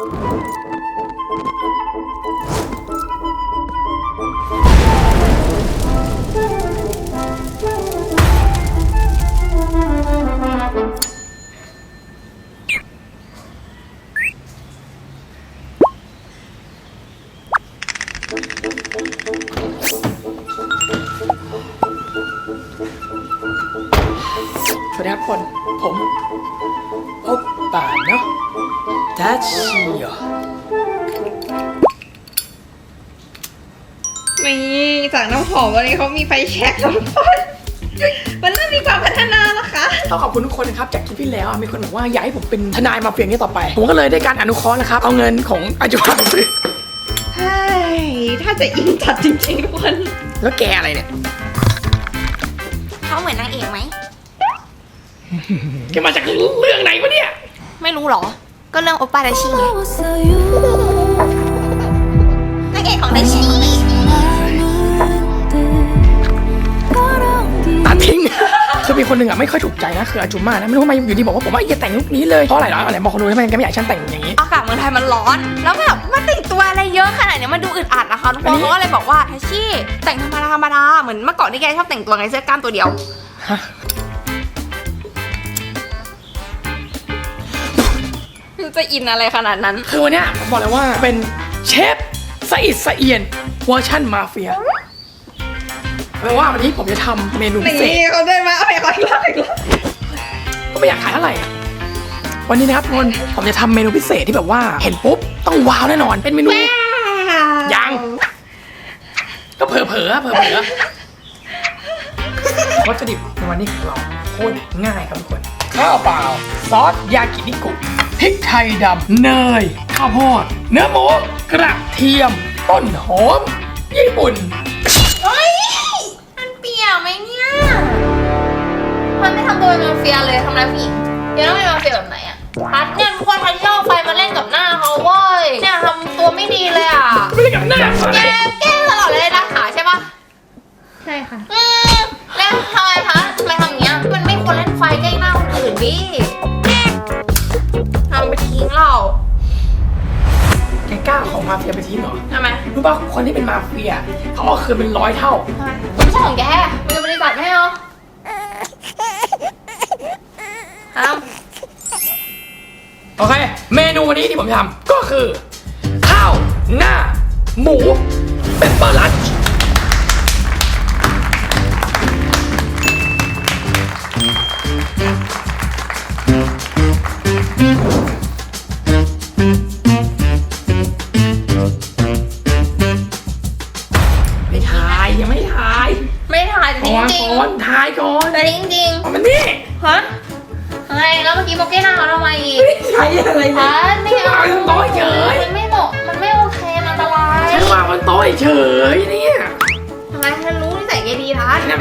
สวัสดีครับคนผม ชชิโอนี่จากน้ำหอมวันนี้เขามีไฟแช็กทุกคนมันเริ่มมีความพัฒนาแล้วค่ะต้องขอบคุณทุกคนนะครับจากคลิปที่แล้วอะมีคนบอกว่าอยากให้ผมเป็นทนายมาเฟียนี้ต่อไป ผมก็เลยได้การอนุเคราะห์นะครับ เอาเงินของอาจุมาไปซื้อใช่ถ้าจะอินจัดจริงๆทุกคน แล้วแกอะไรเนี่ยเขาเหมือนนางเอกไหมแกมาจากเรื่องไหนวะเนี่ย ไม่รู้หรอ ก็เรื่องโอปป้าดาชิไงนางเอกของดาชิตัดทิ้ง คือมีคนหนึ่งอะไม่ค่อยถูกใจนะคืออาจุมานะไม่รู้ทำไมอยู่ดีบอกว่าผมว่าอย่าแต่งลุคนี้เลยเพราะอะไรเหรออะไรบอกคนดูทำไมแกไม่อยากให้ฉันแต่งอย่างนี้ อากาศเมืองไทยมันร้อน แล้วแบบมาแต่งตัวอะไรเยอะขนาดเนี้ยมันดูอึดอัดนะคะทุกอัคนนนี้เขาก็เลยบอกว่าทัชชี่แต่งธรรมดาธรรมดาเหมือนเมื่อก่อนที่แกชอบแต่งตัวไงเสื้อกล้ามตัวเดียว ฮะ จะอินอะไรขนาดนั้น คือวันเนี้ยผมบอกเลยว่าเป็นเชฟสะอิดสะเอียนเวอร์ชั่นมาเฟียแปลว่าวันนี้ผมจะทำเมนูพิเศษนี่เขาได้มาเอาไปขออีกรอบอีกรอบก็ไม่อยากขายเท่าไหร่อะวันนี้นะครับทุกคนผมจะทำเมนูพิเศษที่แบบว่าเห็นปุ๊บต้องว้าวแน่นอน เป็นเมนู ยัง ก็เผลอๆเผลอๆเผลอๆวัตถุดิบในวันนี้ของเราโคตรง่ายครับทุกคนข้าวเปล่า ซอสยากินิกุ พริกไทยดำเนย ข้าวโพด เนื้อหมู กระเทียม ต้นหอม ญี่ปุ่น เฮ้ย มันเปียกไหมเนี่ย มันไม่ทำตัวเป็นมาเฟียเลยทำร้ายผู้หญิงเดี๋ยวต้องเป็นมาเฟียแบบไหนอะพัดเนี่ยทุกคนพัดที่เอาไฟมาเล่นกับหน้าเขาเว้ย เนี่ยทำตัวไม่ดีเลยอะไม่ได้กับหน้าแกแกล้งตลอดเลยนะขาใช่ปะใช่ค่ะอืมแล้วทำไมพัดทำไมทำอย่างเงี้ย มันไม่ควรเล่นไฟใกล้หน้าคนอื่นดิ ทำไปทิ้งเราแกกล้าของมาเฟียไปทิ้งเหรอทำไมรู้ป่ะคนที่เป็นมาเฟียเขาเอาคืนเป็นร้อยเท่ามันไม่ใช่ของแกมันจะบริษัทไม่ให้เหรอทำโอเค เมนูวันนี้ที่ผมทำก็คือ ข้าวหน้า หมูเปปเปอร์ลันช์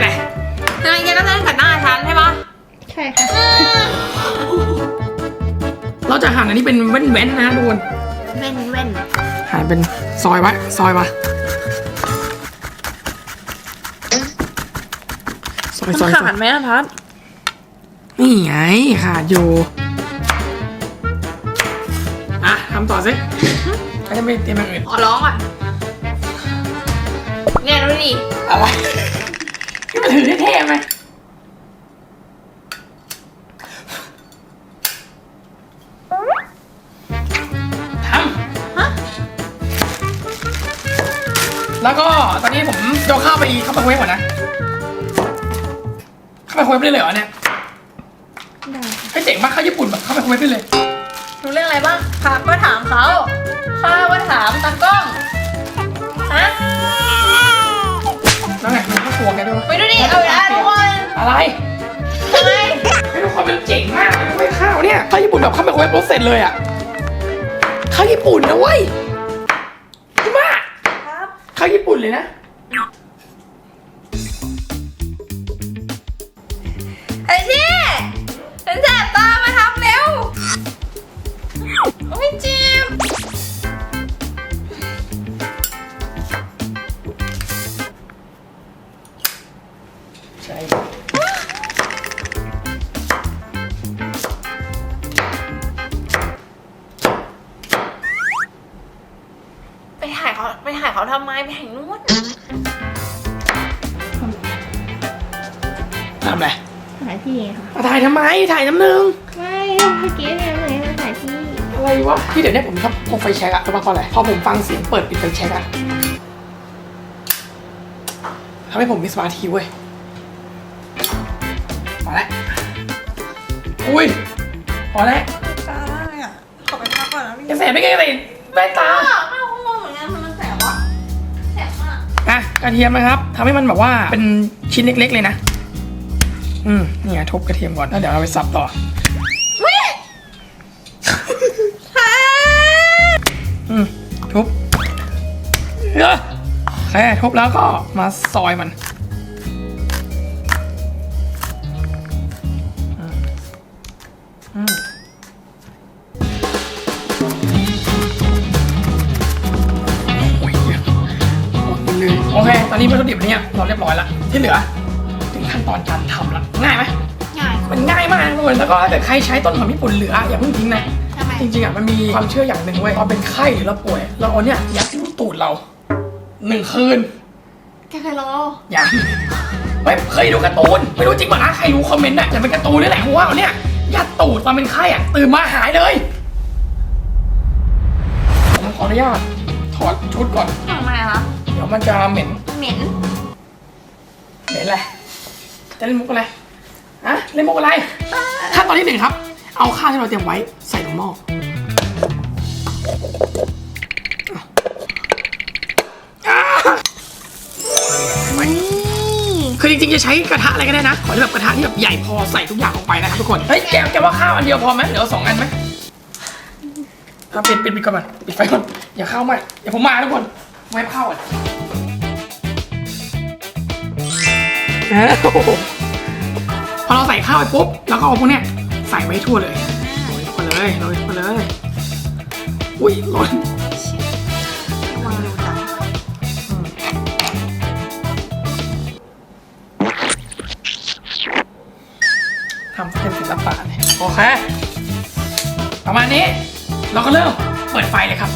ดีทัศน์นั่นแหละทำไมแกก็เล่นกับหน้าฉันใช่ปะใช่ค่ะอืมเราจะหั่นอันนี้เป็นแว่นๆนะทุกคนเว้นเว้นหั่นเป็นซอยไว้ซอยมาซอยซอยซอยขาดไหมอะพัดนี่ไงขาดอยู่อะทำต่อสิเขาจะไม่เตรียมอย่างอื่นขอร้องอะเนี่ยดูดิอะไร นี่มันถือเท่ๆไหมทำฮะแล้วก็ตอนนี้ผมจะเอาข้าวไปเข้าไปเวฟก่อนนะ เข้าไปเวฟได้เลยเหรอเนี่ยไอ้ยเจ๋งมากข้าวญี่ปุ่นแบบเข้าไปเวฟได้เลย รู้เรื่องอะไรบ้างข้าก็ถามเขาข้าก็ถามตากล้อง ฮะ แล้วไง มันก็ครัวแกด้วยวะไปดูดิเอาละทุกคนอะไรทำไมไม่รู้ความเป็นเจ๋งมากเลยเว้ยข้าวเนี่ยข้าวญี่ปุ่นแบบเข้าไปเวฟรสเสร็จเลยอะข้าวญี่ปุ่นนะเว้ยจริงมากครับข้าวญี่ปุ่นเลยนะไอ้ชี่ฉันแสบตามาทำเร็วโอ้ยเจิมใทำไมไปแห่งนู้นทำอะไรถ่ายที่ค่ะมาถ่ายทำไม ถ่ายน้ำหนึ่งไม่เมื่อกี้เนี่ยเลยมาถ่ายที่อะไรวะที่เดี๋ยวเนี้ผมชอบพกไฟแช็กอะรู้ป่ะเพราะอะไรพอผมฟังเสียงเปิดปิดไฟแช็กอะทำให้ผมมีสมาธิเว้ย มาแล้ว อุ้ยพอแล้วตาได้อะขอไปพักก่อนนะพี่ จะเสร็จไม่ไงเลยแว่นตา กระเทียมนะครับทำให้มันแบบว่าเป็นชิ้นเล็ก ๆ เลยนะ อืมนี่ไงทุบกระเทียมก่อนแล้วเดี๋ยวเราไปสับต่ออืมทุบเออแค่ทุบแล้วก็มาซอยมัน นนี้วัตถุดิบอันเนี่ยเราเรียบร้อยแล้วที่เหลือ ถึงขั้นตอนการทำแล้วง่ายไหมง่ายมันง่ายมากทุกคนแล้วก็ถ้าเกิดใครใช้ต้นหอมญี่ปุ่นเหลืออย่าเพิ่งทิ้งนะทำไมจริงๆอะมันมีความเชื่ออย่างหนึ่งเว้ยเราเป็นไข้หรือเราป่วย เราเอาเนี่ยยัดลูกตูดเราหนึ่งคืนแกเคยลองอย่างไม่เคยดูการ์ตูนไม่รู้จริงป่ะอะใครรู้คอมเมนต์อะจะเป็นการ์ตูนนี่แหละเพราะว่าเอาเนี่ยยัดตูดตอนเป็นไข้อะตื่นมาหายเลยผมขออนุญาตถอดชุดก่อนทำไมคะเดี๋ยวมันจะเหม็น เหม็นเหม็นอะไร จะเล่นมุกอะไรอะเล่นมุกอะไรขั้นตอนที่หนึ่งครับ เอาข้าวที่เราเตรียมไว้ใส่ลงหม้ออ่าไม่คือจริงๆ จะใช้กระทะอะไรก็ได้นะ ขอที่แบบกระทะที่แบบใหญ่พอใส่ทุกอย่างลงไปนะครับทุกคน เฮ้ยแกแกว่าข้าวอันเดียวพอไหมเดี๋ยวเอาสองอันไหมเอาปิดปิดปิดก่อนมาปิดไฟก่อนอย่าเข้าไหมเดี๋ยวผมมาทุกคนไม่เข้าอะ อ้าวพอเราใส่ข้าวไปปุ๊บแล้วก็เอาพวกเนี้ยใส่ไว้ทั่วเลยโรยทั่วเลยโรยทั่วเลย อุ้ยร้อนวางเร็วจังทำเป็นศิลปะเนี่ยโอเค ประมาณนี้ เราก็เริ่มเปิดไฟเลยครับ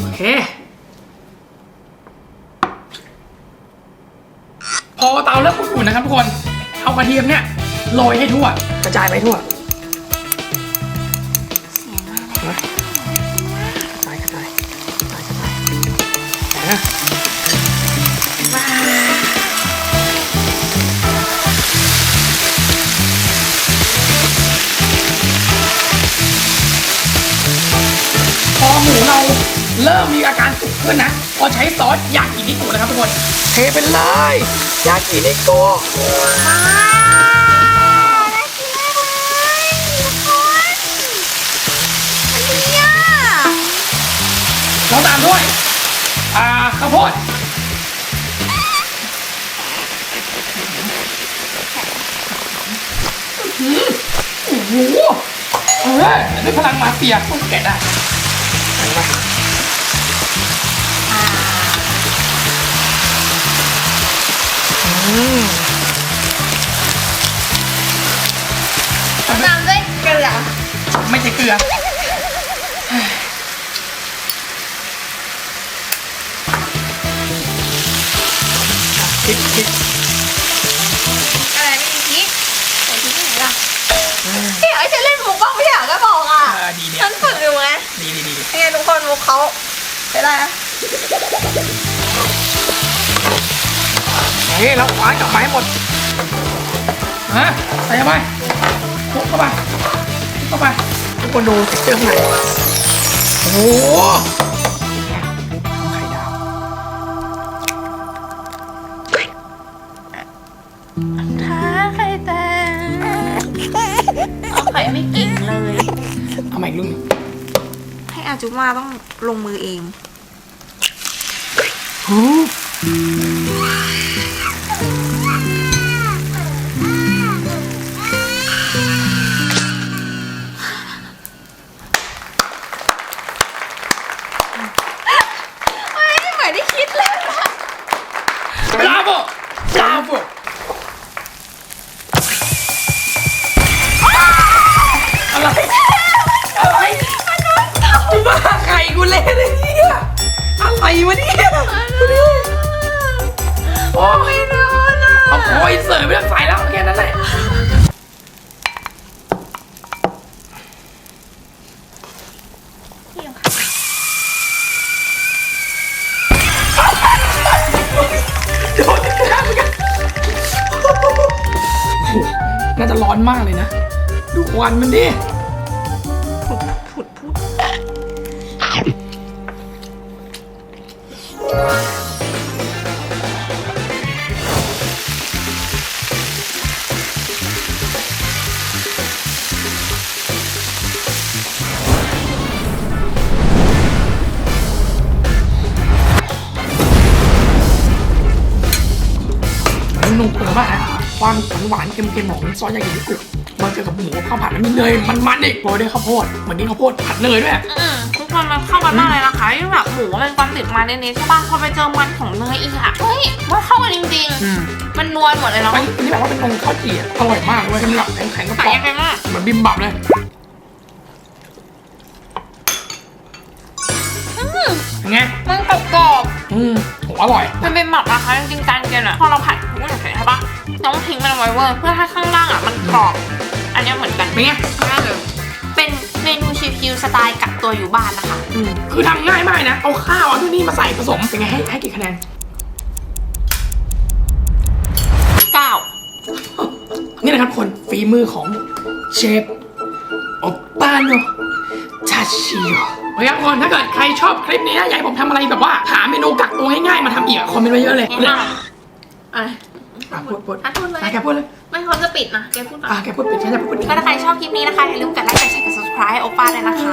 โอเค พอเตาเริ่มอุ่นๆนะครับทุกคน เอากระเทียมเนี่ยโรยให้ทั่ว กระจายไปทั่วนะกระจายกระจายกระจายกระจายอะพอหมูเราเริ่มมีอาการสุก ขึ้นนะ พอใช้ซอสยากินิกุนะครับทุกคน เทไปเลยยากินิกุเราตามด้วย อ่าข้าวโพดอื้อหือโอ้โหเออด้วยพลังมาเฟียต้องแกะได้ไปมา ตามด้วยเกลือไม่ใช่เกลือ พริกพริกอะไรไม่มีพริกใส่พริกที่ไหนล่ะพี่อยากให้ฉันเล่นมุกบ้างไม่อยากก็บอกอะเออดีเนี่ยฉันฝึกอยู่ไงดีดีดียังไงทุกคนมุกเขาใช่ได้นะ เฮ้ยเราคว้านกลับมาให้หมดฮะใส่เข้าไปคลุกเข้าไปคลุกเข้าไปทุกคนดูเจอร์ข้างในโอ้โหเนี่ยทำไข่ดาวท้าไข่แตกเอาไข่ไม่เก่งเลย เอาใหม่อีกลูกหนึ่งให้อาจุมาต้องลงมือเองโเละเลยเนี่ยอะไรวะเนี่ยดูดิโอ้ยเอาคอยเสริมไม่ต้องใส่แล้วแค่นั้นแหละโดนที่กลางเหมือนกันโอ้โหน่าจะร้อนมากเลยนะ ดูควันมันดิ มันนุ่มเกินมากนะความหวานๆเค็มๆของซอสยากินิกุมาเจอกับหมูข้าวผัดแล้วมีเนยมันๆอีกโรยด้วยข้าวโพดเหมือนกินข้าวโพดผัดเนยด้วย อืมทุกคนมันเข้ากันมากเลยนะคะยิ่งแบบหมูมันความติดมันนิดๆใช่ป่ะพอไปเจอมันของเนยอีกอะเฮ้ยมันเข้ากันจริง อืมๆ มันนวลหมดเลยเนาะอันนี้อันนี้แบบว่าเป็นนมข้าวจี่อะอร่อยมากเลยมันแบบแข็งๆกระขาป๋ยองยังไงมากเหมือนบิมบับเลย อร่อยๆมันเป็นหมักนะคะจริงๆจานเดียวน่ะพอเราผัดทุกอย่างเสร็จใช่ป่ะต้องทิ้งมันเอาไว้เว้ยเพื่อให้ข้างล่างอะมันกรอบ อันเนี้ยเหมือนกันเป็นไงง่ายเลยเป็นเมนูชิวๆสไตล์กักตัวอยู่บ้านนะคะ อืมคือทำง่ายมากนะ เอาข้าวเอาที่นี่มาใส่ผสมเป็นไงให้ให้กี่คะแนนเก้านี่นะครับคนฝีมือของเชฟโอปาโนชาชิโอโอ เคครับคนถ้าเกิดใครชอบคลิปนี้นะอยากให้ผมทำอะไรแบบว่าหาเมนูกักตัวง่ายๆมาทำอีกอะคอมเมนต์ไว้เยอะเลยง่ายอะไรอะพูดพูดอะพูดเลย อะแกพูดเลยไม่เขาจะปิดนะแกพูดก่อนอะแกพูดปิดฉันจะพูดปิดก็ถ้าใครชอบคลิปนี้นะคะอย่าลืมกดไลค์กดแชร์กด subscribe ให้โอป้าด้วยนะคะ